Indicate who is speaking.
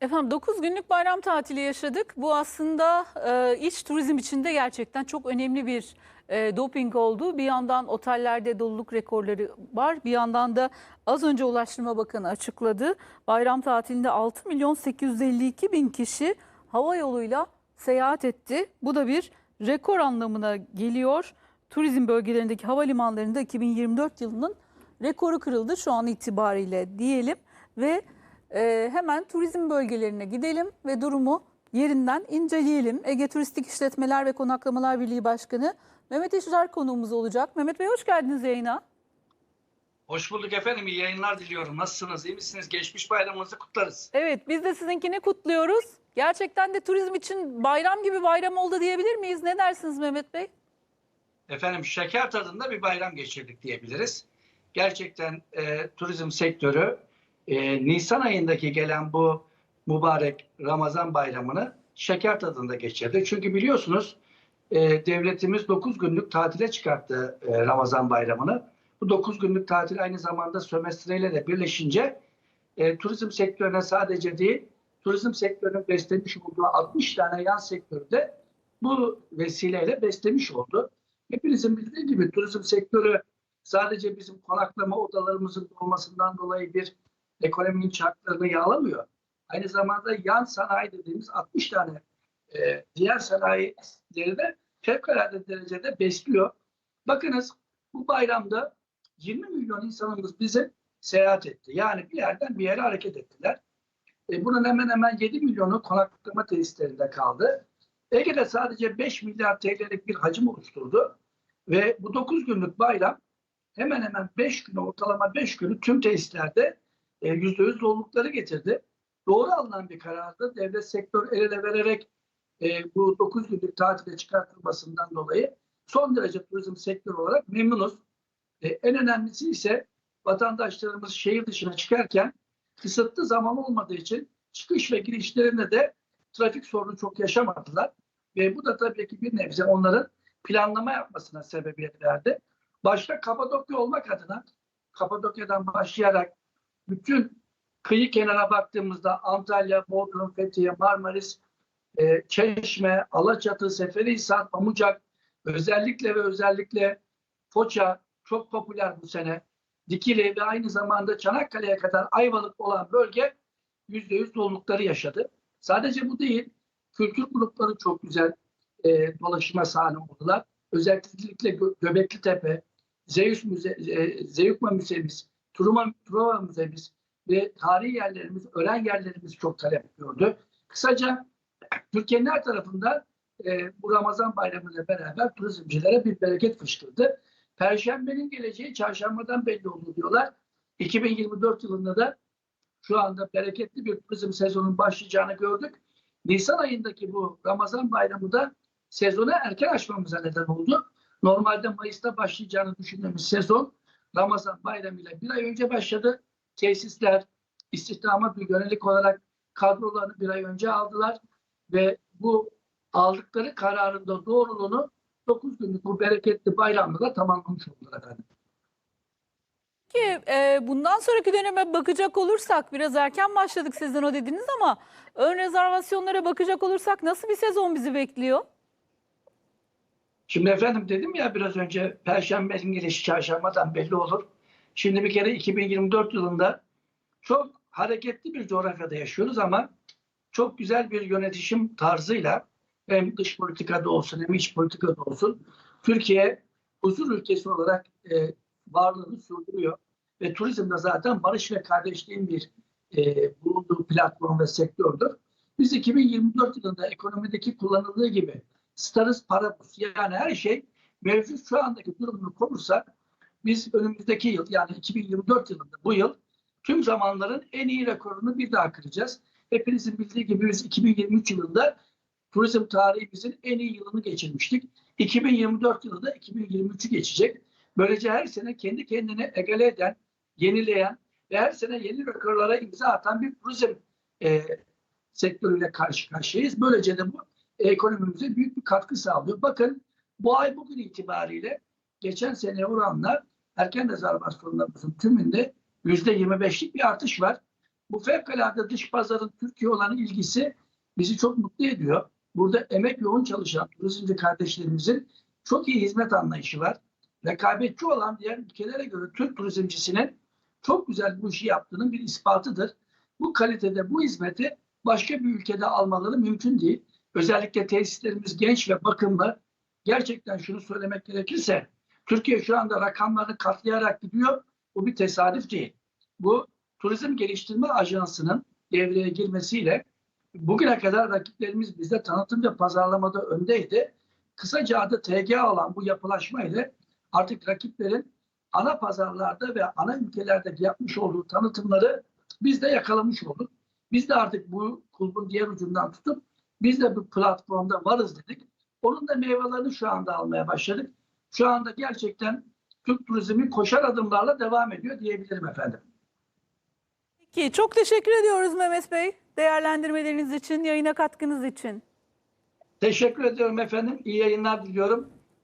Speaker 1: Efendim 9 günlük bayram tatili yaşadık. Bu aslında e, iç turizm için de gerçekten çok önemli bir e, doping oldu. Bir yandan otellerde doluluk rekorları var. Bir yandan da az önce Ulaştırma Bakanı açıkladı. Bayram tatilinde 6 milyon 852 bin kişi hava yoluyla seyahat etti. Bu da bir rekor anlamına geliyor. Turizm bölgelerindeki havalimanlarında 2024 yılının rekoru kırıldı şu an itibariyle diyelim ve ee, hemen turizm bölgelerine gidelim ve durumu yerinden inceleyelim. Ege Turistik İşletmeler ve Konaklamalar Birliği Başkanı Mehmet İşler konuğumuz olacak. Mehmet Bey hoş geldiniz yayına.
Speaker 2: Hoş bulduk efendim. İyi yayınlar diliyorum. Nasılsınız? İyi misiniz? Geçmiş bayramınızı kutlarız.
Speaker 1: Evet biz de sizinkini kutluyoruz. Gerçekten de turizm için bayram gibi bayram oldu diyebilir miyiz? Ne dersiniz Mehmet Bey?
Speaker 2: Efendim şeker tadında bir bayram geçirdik diyebiliriz. Gerçekten e, turizm sektörü e, Nisan ayındaki gelen bu mübarek Ramazan bayramını şeker tadında geçirdi. Çünkü biliyorsunuz e, devletimiz 9 günlük tatile çıkarttı e, Ramazan bayramını. Bu 9 günlük tatil aynı zamanda sömestreyle de birleşince e, turizm sektörüne sadece değil, turizm sektörünün beslemiş olduğu 60 tane yan sektörü de bu vesileyle beslemiş oldu. Hepinizin bildiği gibi turizm sektörü sadece bizim konaklama odalarımızın olmasından dolayı bir ekonominin çarklarını yağlamıyor. Aynı zamanda yan sanayi dediğimiz 60 tane e, diğer sanayileri de fevkalade derecede besliyor. Bakınız bu bayramda 20 milyon insanımız bize seyahat etti. Yani bir yerden bir yere hareket ettiler. E, bunun hemen hemen 7 milyonu konaklama tesislerinde kaldı. Ege'de sadece 5 milyar TL'lik bir hacim oluşturdu. Ve bu 9 günlük bayram hemen hemen 5 günü ortalama 5 günü tüm tesislerde %100 dolulukları getirdi. Doğru alınan bir karardı. Devlet sektör el ele vererek e, bu 9 günlük tatile çıkartılmasından dolayı son derece turizm sektörü olarak memnunuz. E, en önemlisi ise vatandaşlarımız şehir dışına çıkarken kısıtlı zaman olmadığı için çıkış ve girişlerinde de trafik sorunu çok yaşamadılar. Ve bu da tabii ki bir nebze onların planlama yapmasına sebebiyet verdi. Başta Kapadokya olmak adına Kapadokya'dan başlayarak bütün kıyı kenara baktığımızda Antalya, Bodrum, Fethiye, Marmaris, e, Çeşme, Alaçatı, Seferihisar, Pamucak özellikle ve özellikle Foça çok popüler bu sene. Dikili ve aynı zamanda Çanakkale'ye kadar Ayvalık olan bölge %100 dolulukları yaşadı. Sadece bu değil, kültür grupları çok güzel e, dolaşıma sahne oldular. Özellikle Gö Göbekli Tepe, Zeus Müze, e, Zeugma Müzemiz, Truva, Truva Müzemiz ve tarihi yerlerimiz, öğren yerlerimiz çok talep gördü. Kısaca Türkiye'nin her tarafında e, bu Ramazan bayramı ile beraber turizmcilere bir bereket fışkırdı. Perşembenin geleceği çarşambadan belli oldu diyorlar. 2024 yılında da şu anda bereketli bir turizm sezonun başlayacağını gördük. Nisan ayındaki bu Ramazan bayramı da sezonu erken açmamıza neden oldu. Normalde Mayıs'ta başlayacağını düşündüğümüz sezon Ramazan bayramı ile bir ay önce başladı. Tesisler istihdama yönelik olarak kadrolarını bir ay önce aldılar ve bu aldıkları kararında doğruluğunu 9 günlük bu bereketli bayramla da tamamlamış oldular efendim.
Speaker 1: E, bundan sonraki döneme bakacak olursak biraz erken başladık sizden o dediniz ama ön rezervasyonlara bakacak olursak nasıl bir sezon bizi bekliyor?
Speaker 2: Şimdi efendim dedim ya biraz önce Perşembenin gelişi çarşambadan belli olur. Şimdi bir kere 2024 yılında çok hareketli bir coğrafyada yaşıyoruz ama çok güzel bir yönetişim tarzıyla hem dış politikada olsun hem iç politikada olsun Türkiye huzur ülkesi olarak e, varlığını sürdürüyor. Ve turizm de zaten barış ve kardeşliğin bir e, bulunduğu platform ve sektördür. Biz 2024 yılında ekonomideki kullanıldığı gibi starız parabus yani her şey mevcut şu andaki durumunu korursak biz önümüzdeki yıl yani 2024 yılında bu yıl tüm zamanların en iyi rekorunu bir daha kıracağız. Hepinizin bildiği gibi biz 2023 yılında turizm tarihimizin en iyi yılını geçirmiştik. 2024 yılı da 2023'ü geçecek. Böylece her sene kendi kendine egale eden, yenileyen ve her sene yeni rekorlara imza atan bir turizm e, sektörüyle karşı karşıyayız. Böylece de bu ekonomimize büyük bir katkı sağlıyor. Bakın bu ay bugün itibariyle geçen sene oranla erken rezervasyonlarımızın tümünde yüzde 25'lik bir artış var. Bu fevkalade dış pazarın Türkiye olan ilgisi bizi çok mutlu ediyor. Burada emek yoğun çalışan turizmci kardeşlerimizin çok iyi hizmet anlayışı var. Rekabetçi olan diğer ülkelere göre Türk turizmcisinin çok güzel bu işi yaptığının bir ispatıdır. Bu kalitede bu hizmeti başka bir ülkede almaları mümkün değil. Özellikle tesislerimiz genç ve bakımlı. Gerçekten şunu söylemek gerekirse Türkiye şu anda rakamlarını katlayarak gidiyor. Bu bir tesadüf değil. Bu Turizm Geliştirme Ajansı'nın devreye girmesiyle bugüne kadar rakiplerimiz bizde tanıtım ve pazarlamada öndeydi. Kısaca adı TGA olan bu yapılaşma ile artık rakiplerin ana pazarlarda ve ana ülkelerde yapmış olduğu tanıtımları biz de yakalamış olduk. Biz de artık bu kulbun diğer ucundan tutup biz de bu platformda varız dedik. Onun da meyvelerini şu anda almaya başladık. Şu anda gerçekten Türk turizmi koşar adımlarla devam ediyor diyebilirim efendim.
Speaker 1: Peki çok teşekkür ediyoruz Mehmet Bey. Değerlendirmeleriniz için, yayına katkınız için.
Speaker 2: Teşekkür ediyorum efendim. İyi yayınlar diliyorum.